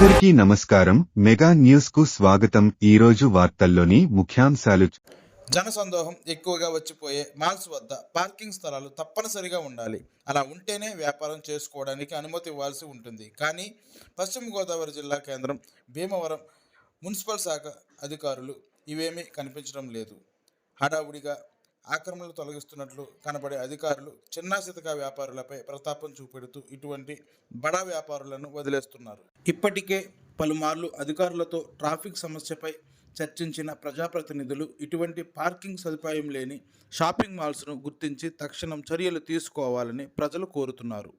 అందరికీ నమస్కారం. మెగా న్యూస్కు స్వాగతం. ఈ రోజు వార్తల్లోని ముఖ్యాంశాలు. జనసందోహం ఎక్కువగా వచ్చిపోయే మాల్స్ వద్ద పార్కింగ్ స్థలాలు తప్పనిసరిగా ఉండాలి. అలా ఉంటేనే వ్యాపారం చేసుకోవడానికి అనుమతి ఇవ్వాల్సి ఉంటుంది. కానీ పశ్చిమ గోదావరి జిల్లా కేంద్రం భీమవరం మున్సిపల్ శాఖ అధికారులు ఇవేమీ కనిపించడం లేదు. హడావుడిగా ఆక్రమణలు తొలగిస్తున్నట్లు కనబడే అధికారులు చిన్న వ్యాపారులపై ప్రతాపం చూపెడుతూ ఇటువంటి బడా వ్యాపారులను వదిలేస్తున్నారు. ఇప్పటికే పలుమార్లు అధికారులతో ట్రాఫిక్ సమస్యపై చర్చించిన ప్రజాప్రతినిధులు ఇటువంటి పార్కింగ్ సదుపాయం లేని షాపింగ్ మాల్స్ను గుర్తించి తక్షణం చర్యలు తీసుకోవాలని ప్రజలు కోరుతున్నారు.